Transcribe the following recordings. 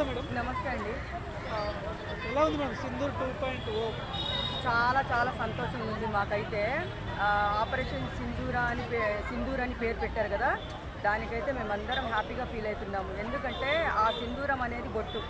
నమస్తే మేడం. నమస్తే అండి. ఎలా ఉంది madam? Sindoor two point O. చాలా చాలా సంతోషం ఉంది మాకైతే. ఆపరేషన్ సింధూరా అని పే సింధూర్ అని పేరు పెట్టారు కదా? దానికైతే మేమందరం హ్యాపీగా ఫీల్ అవుతున్నాము. ఎందుకంటే ఆ సింధూరం అనేది బొట్టు.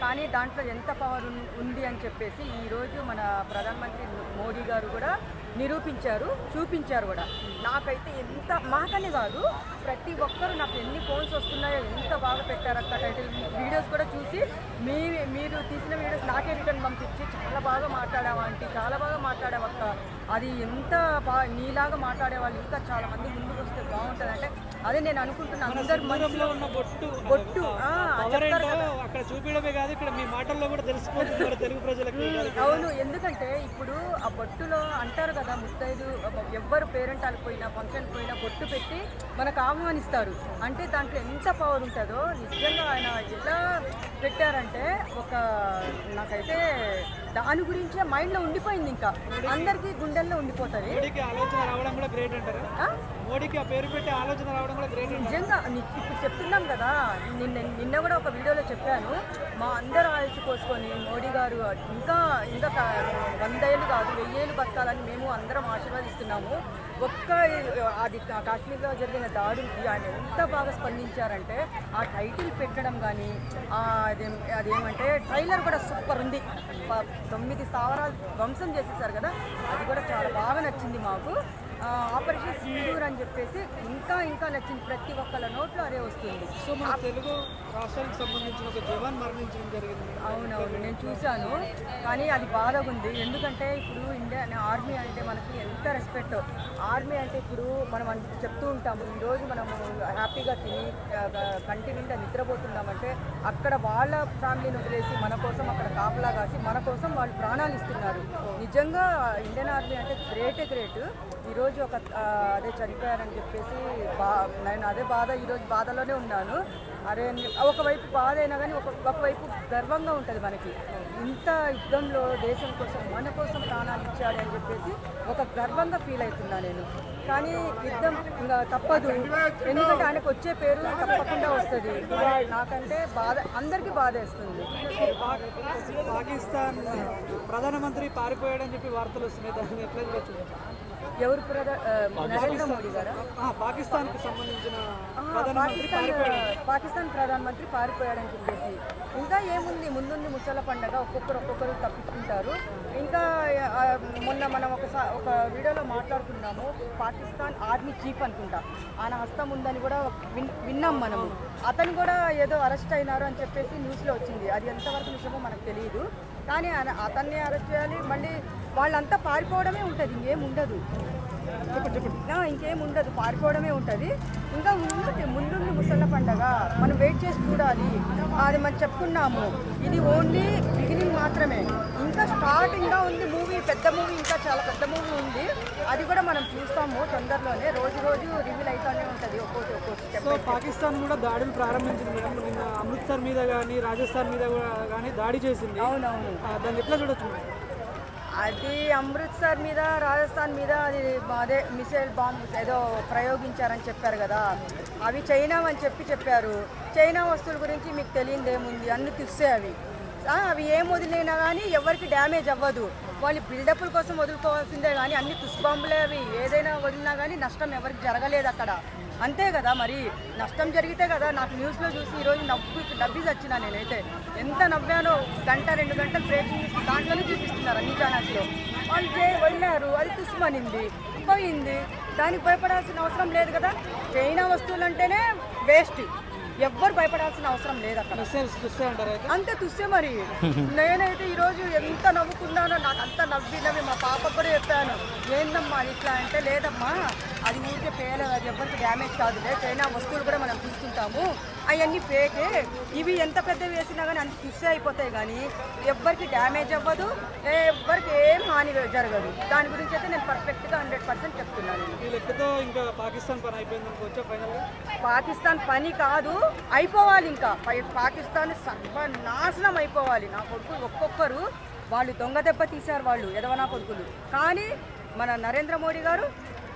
కానీ దాంట్లో ఎంత పవర్ ఉంది అని చెప్పేసి ఈరోజు మన ప్రధానమంత్రి మోడీ గారు కూడా నిరూపించారు చూపించారు కూడా. నాకైతే ఎంత మాకనే కాదు ప్రతి ఒక్కరు నాకు ఎన్ని ఫోన్స్ వస్తున్నాయో ఎంత బాగా పెట్టారు అక్క టైటిల్ వీడియోస్ కూడా చూసి మీ మీరు తీసిన వీడియోస్ నాకే రిటర్న్ పంపించి చాలా బాగా మాట్లాడావా ఆంటీ చాలా బాగా మాట్లాడావు అక్క అది ఎంత బాగా నీలాగా మాట్లాడే వాళ్ళు ఇంకా చాలా మంది ముందుకు వస్తే బాగుంటుంది అంటే అదే నేను అనుకుంటున్నాను. అందరు మనసులో ఉన్న బొట్టు బొట్టు, అక్కడ చూపించడమే కాదు ఇక్కడ మీ మాటల్లో కూడా తెలిసిపోతుంది తెలుగు ప్రజలకు. అవును ఎందుకంటే ఇప్పుడు ఆ బొట్టులో అంటారు కదా ముత్తైదు ఎవ్వరు పేరెంట్ పోయినా ఫంక్షన్ పోయినా బొట్టు పెట్టి మనకు ఆహ్వానిస్తారు. అంటే దాంట్లో ఎంత పవర్ ఉంటుందో నిజంగా ఆయన ఎలా పెట్టారంటే ఒక నాకైతే దాని గురించే మైండ్లో ఉండిపోయింది ఇంకా. అందరికీ గుండెల్లో ఉండిపోతుంది. మోడీకి ఆలోచన రావడం కూడా గ్రేట్ అంటారు. ఆ? మోడీకి ఆ పేరు పెట్టి ఆలోచన రావడం కూడా గ్రేట్ అంటారు. నిజంగా ఇప్పుడు చెప్తున్నాం కదా నిన్న నిన్న కూడా ఒక వీడియోలో చెప్పాను. మా అందరు ఆయుష్ కోసుకొని మోడీ గారు ఇంకా ఇంకా క- వందేళ్ళు కాదు వెయ్యేళ్ళు బతకాలని మేము అందరం ఆశీర్వదిస్తున్నాము. ఒక్క అది కాశ్మీర్లో జరిగిన దాడులకి ఆయన ఎంత బాగా స్పందించారంటే ఆ టైటిల్ పెట్టడం కానీ అదేం అదేమంటే ట్రైలర్ కూడా సూపర్ ఉంది. ప- తొమ్మిది స్థావరాలు ధ్వంసం చేసేసారు కదా అది కూడా చాలా బాగా నచ్చింది మాకు. ఆపరేషన్ సింధూర్ అని చెప్పేసి ఇంకా ఇంకా నచ్చింది ప్రతి ఒక్కళ్ళ నోట్లో అదే వస్తుంది. సో మన తెలుగు రాష్ట్రానికి సంబంధించిన ఒక జవాన్ మరణించడం జరిగింది. అవునవును నేను చూశాను. కానీ అది బాధగా ఉంది ఎందుకంటే ఇప్పుడు ఇండియన్ ఆర్మీ అంటే మనకి ఎంత రెస్పెక్ట్ ఆర్మీ అంటే ఇప్పుడు మనం చెప్తూ ఉంటాము ఈరోజు మనము హ్యాపీగా తిని కంటి నిండా నిద్రపోతున్నామంటే అక్కడ వాళ్ళ ఫ్యామిలీని వదిలేసి మన కోసం అక్కడ కాపలా కాసి మన కోసం వాళ్ళు ప్రాణాలు ఇస్తున్నారు. నిజంగా ఇండియన్ ఆర్మీ అంటే గ్రేటే గ్రేట్. ఈరోజు ఒక ఆ, అదే చనిపోయారని చెప్పేసి బా నేను అదే బాధ ఈరోజు బాధలోనే ఉన్నాను. అరే ఒకవైపు బాధ అయినా కానీ ఒక ఒకవైపు గర్వంగా ఉంటుంది మనకి. ఇంత యుద్ధంలో దేశం కోసం మన కోసం ప్రాణాలు ఇచ్చాడు అని చెప్పేసి ఒక గర్వంగా ఫీల్ అవుతున్నా నేను. కానీ యుద్ధం ఇంకా తప్పదు. ఎందుకంటే ఆయనకు వచ్చే పేరు తప్పకుండా వస్తుంది. నాకంటే బాధ అందరికీ బాధ వేస్తుంది. పాక్- పాకిస్తాన్ ప్రధానమంత్రి పారిపోయాడని చెప్పి వార్తలు వస్తున్నాయి. దాన్ని ఎట్లా ఎవరు నరేంద్ర మోడీ గారా? పాకిస్తాన్కి సంబంధించిన పాకిస్తాన్ పాకిస్తాన్ ప్రధానమంత్రి పారిపోయాడని చెప్పేసి. ఇంకా ఏముంది? ముందుంది ముసల పండగ ఒక్కొక్కరు ఒక్కొక్కరు తప్పించుకుంటారు. ఇంకా మొన్న మనం ఒక ఒక వీడియోలో మాట్లాడుకున్నాము పాకిస్తాన్ ఆర్మీ చీఫ్ అనుకుంటా. ఆయన హస్తం ఉందని కూడా విన్ విన్నాం మనము. అతను కూడా ఏదో అరెస్ట్ అయినారు అని చెప్పేసి న్యూస్లో వచ్చింది. అది ఎంతవరకు నిజమో మనకు తెలియదు కానీ అతన్ని అరెస్ట్ చేయాలి మళ్ళీ వాళ్ళంతా పారిపోవడమే ఉంటుంది ఇంకేం ఉండదు. ఇంకేం ఉండదు పారిపోవడమే ఉంటుంది. ఇంకా ముందు ముందుంది ముసళ్ళ పండగ. మనం వెయిట్ చేసి చూడాలి. అది మనం చెప్పుకున్నాము. ఇది ఓన్లీ బిగినింగ్ మాత్రమే. ఇంకా స్టార్టింగ్గా ఉంది మూవీ పెద్ద మూవీ ఇంకా చాలా పెద్ద మూవీ ఉంది. అది కూడా మనం చూస్తాము తొందరలోనే. రోజు రోజు రివీల్ అవుతూనే ఉంటుంది ఒక్కోటి సో. పాకిస్తాన్ కూడా దాడులు ప్రారంభించింది మేడం. నిన్న అమృత్సర్ మీద కానీ రాజస్థాన్ మీద కానీ దాడి చేసింది. అవునవును. దాన్ని ఎట్లా చూడొచ్చు? అది అమృత్సర్ మీద రాజస్థాన్ మీద అది అదే మిసైల్ బాంబ్ ఏదో ప్రయోగించారని చెప్పారు కదా. అవి చైనా అని చెప్పి చెప్పారు. చైనా వస్తువుల గురించి మీకు తెలియదు ఏముంది? అన్ని తుస్సే అవి. అవి ఏం వదిలినా కానీ ఎవరికి డ్యామేజ్ అవ్వదు. వాళ్ళు బిల్డప్ల కోసం వదులుకోవాల్సిందే కానీ అన్ని తుస్బాంబులే అవి. ఏదైనా వదిలినా కానీ నష్టం ఎవరికి జరగలేదు అక్కడ. అంతే కదా మరి నష్టం జరిగితే కదా నాకు న్యూస్లో చూసి ఈరోజు నవ్వు నవ్వి వచ్చినా నేనైతే. ఎంత నవ్వానో గంట రెండు గంటలు బ్రేకింగ్ దాంట్లోనే చూపిస్తున్నారు అన్ని ఛానల్స్లో వాళ్ళు చే వెళ్ళారు అది తుస్మనింది పోయింది. దానికి భయపడాల్సిన అవసరం లేదు కదా. చైనా వస్తువులు అంటేనే వేస్ట్ ఎవ్వరు భయపడాల్సిన అవసరం లేదు అక్కడ. అంతే తుస్తే మరి. నేనైతే ఈరోజు ఎంత నవ్వుకున్నానో నాకు అంత నవ్వి నవ్వి మా పాపకు కూడా చెప్పాను. ఏందమ్మా ఇట్లా అంటే లేదమ్మా అది ఊరికే పేలేదు అది ఎవరికి డ్యామేజ్ కాదులే. చైనా వస్తువులు కూడా మనం తీసుకుంటాము. అవన్నీ ఫేకే. ఇవి ఎంత పెద్దవి వేసినా కానీ అంత తుస్సే అయిపోతాయి కానీ ఎవ్వరికి డ్యామేజ్ అవ్వదు. ఎవ్వరికి ఏం హాని జరగదు. దాని గురించి అయితే నేను పర్ఫెక్ట్గా హండ్రెడ్ పర్సెంట్ చెప్తున్నాను. ఇంకా పాకిస్తాన్ పని అయిపోయింది పాకిస్తాన్ పని కాదు అయిపోవాలి ఇంకా. పై- పాకిస్తాన్ సర్వనాశనం అయిపోవాలి. నా కొడుకులు ఒక్కొక్కరు వాళ్ళు దొంగ దెబ్బ తీశారు వాళ్ళు ఎదవనా కొడుకులు. కానీ మన నరేంద్ర మోడీ గారు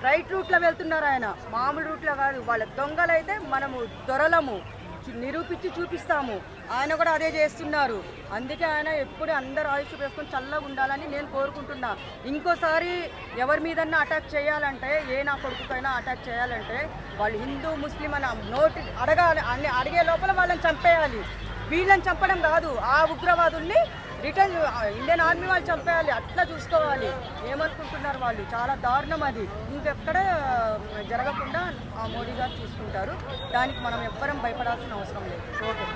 రైట్ రూట్లో వెళ్తున్నారు ఆయన. మామూలు రూట్లో కాదు. వాళ్ళ దొంగలైతే మనము దొరలము. నిరూపించి చూపిస్తాము. ఆయన కూడా అదే చేస్తున్నారు. అందుకే ఆయన ఎప్పుడు అందరు ఆయుష్ వేసుకొని చల్లగా ఉండాలని నేను కోరుకుంటున్నా. ఇంకోసారి ఎవరి మీదన్నా అటాక్ చేయాలంటే ఏ నా కొడుకుకైనా అటాక్ చేయాలంటే వాళ్ళు హిందూ ముస్లిం అని నోటి అడగాలి అన్ని అడిగే లోపల వాళ్ళని చంపేయాలి. వీళ్ళని చంపడం కాదు ఆ ఉగ్రవాదుల్ని రిటర్న్ ఇండియన్ ఆర్మీ వాళ్ళు చంపేయాలి అట్లా చూసుకోవాలి. ఏమనుకుంటున్నారు వాళ్ళు? చాలా దారుణం అది. ఇంకెక్కడ జరగకుండా ఆ మోడీ గారు చూసుకుంటారు. దానికి మనం ఎవ్వరం భయపడాల్సిన అవసరం లేదు. ఓకే